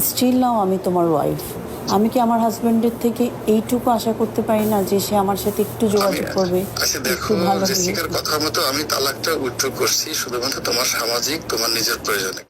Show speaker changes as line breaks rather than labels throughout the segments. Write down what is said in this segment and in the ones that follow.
Still now আমি তোমার wife আমি কি আমার হাজবেন্ডের থেকে এইটুকু আশা করতে পারি না যে সে আমার সাথে একটু যোগাযোগ করবে?
আচ্ছা দেখো জেসিকার কথা মতো আমি তালাকটা উইথড্র করছি শুধুমাত্র তোমার সামাজিক তোমার নিজের প্রয়োজনে।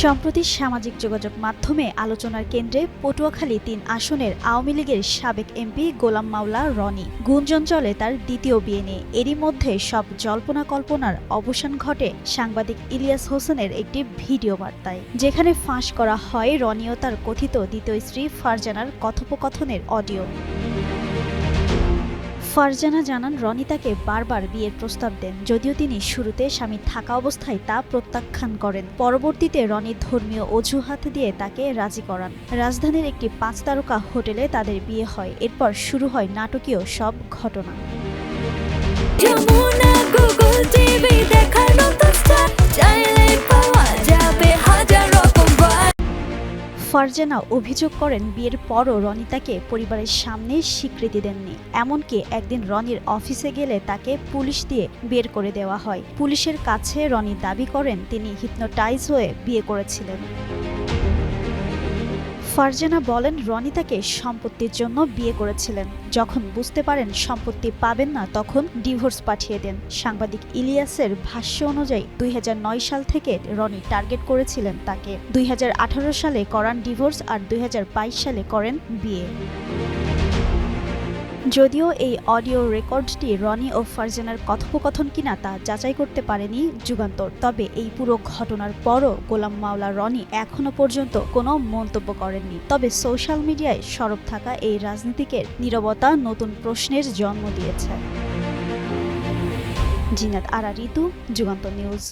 সম্প্রতি সামাজিক যোগাযোগ মাধ্যমে আলোচনার কেন্দ্রে পটুয়াখালী তিন আসনের আওয়ামী লীগের সাবেক এমপি গোলাম মাওলা রনি। গুঞ্জন চলে তার দ্বিতীয় বিয়ে নিয়ে। এরই মধ্যে সব জল্পনা কল্পনার অবসান ঘটে সাংবাদিক ইলিয়াস হোসেনের একটি ভিডিও বার্তায়। যেখানে ফাঁস করা হয় রনি ও তার কথিত দ্বিতীয় স্ত্রী ফারজানার কথোপকথনের অডিও। ফারজানা জানান রনি তাকে বারবার বিয়ের প্রস্তাব দেন, যদিও তিনি শুরুতে স্বামী থাকা অবস্থায় তা প্রত্যাখ্যান করেন। পরবর্তীতে রনি ধর্মীয় অজুহাত দিয়ে তাকে রাজি করান। রাজধানীর একটি পাঁচ তারকা হোটেলে তাদের বিয়ে হয়, এরপর শুরু হয় নাটকীয় সব ঘটনা। ফারজানা অভিযোগ করেন বিয়ের পরও রনি তাকে পরিবারের সামনে স্বীকৃতি দেননি। এমনকি একদিন রনির অফিসে গেলে তাকে পুলিশ দিয়ে বের করে দেওয়া হয়। পুলিশের কাছে রনি দাবি করেন তিনি হিপনোটাইজ হয়ে বিয়ে করেছিলেন। ফারজানা বলেন, রনি তাকে সম্পত্তির জন্য বিয়ে করেছিলেন। যখন বুঝতে পারেন সম্পত্তি পাবেন না, তখন ডিভোর্স পাঠিয়ে দেন। সাংবাদিক ইলিয়াসের ভাষ্য অনুযায়ী, দুই হাজার নয় সাল থেকে রনি টার্গেট করেছিলেন তাকে। দুই হাজার আঠারো সালে করান ডিভোর্স আর দুই হাজার বাইশ সালে করেন বিয়ে। যদিও এই অডিও রেকর্ডটি রনি ও ফারজানার কথোপকথন কিনা তা যাচাই করতে পারেনি যুগান্তর। তবে এই পুরো ঘটনার পরও গোলাম মাওলা রনি এখনও পর্যন্ত কোনো মন্তব্য করেননি। তবে সোশ্যাল মিডিয়ায় সরব থাকা এই রাজনীতিকের নীরবতা নতুন প্রশ্নের জন্ম দিয়েছে। জিনাত আরা ঋতু যুগান্তর নিউজ।